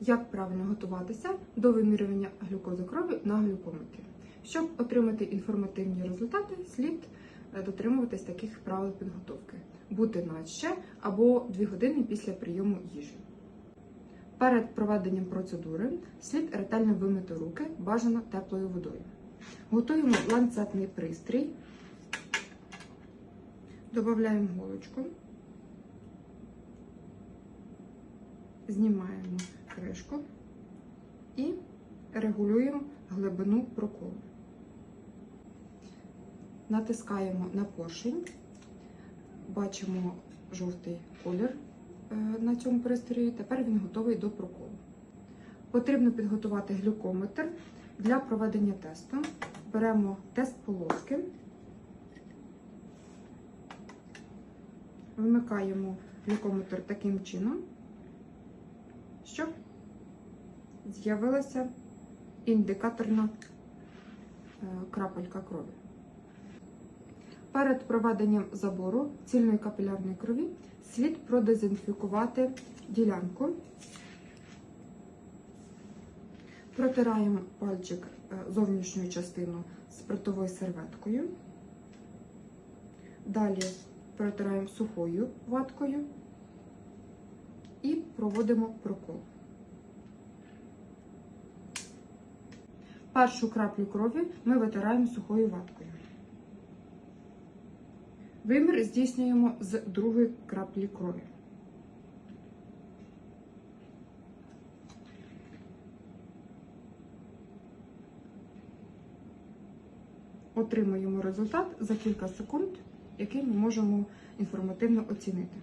Як правильно готуватися до вимірювання глюкози крові на глюкометрі. Щоб отримати інформативні результати, слід е, дотримуватись таких правил підготовки: бути на ще або 2 години після прийому їжі. Перед проведенням процедури слід ретельно вимити руки бажано теплою водою. Готуємо ланцетний пристрій, додаємо голочку, знімаємо кришку і регулюємо глибину проколу. Натискаємо на поршень, бачимо жовтий колір е, на цьому пристрої. Тепер він готовий до проколу. Потрібно підготувати глюкометр для проведення тесту. Беремо тест полоски, вимикаємо глюкометр таким чином, щоб з'явилася індикаторна е, крапелька крові. Перед проведенням забору цільної капілярної крові слід продезінфікувати ділянку. Протираємо пальчик е, зовнішню частину спиртовою серветкою. Далі протираємо сухою ваткою і проводимо прокол. Першу краплю крові ми витираємо сухою ваткою. Вимір здійснюємо з другої краплі крові. Отримуємо результат за кілька секунд, який ми можемо інформативно оцінити.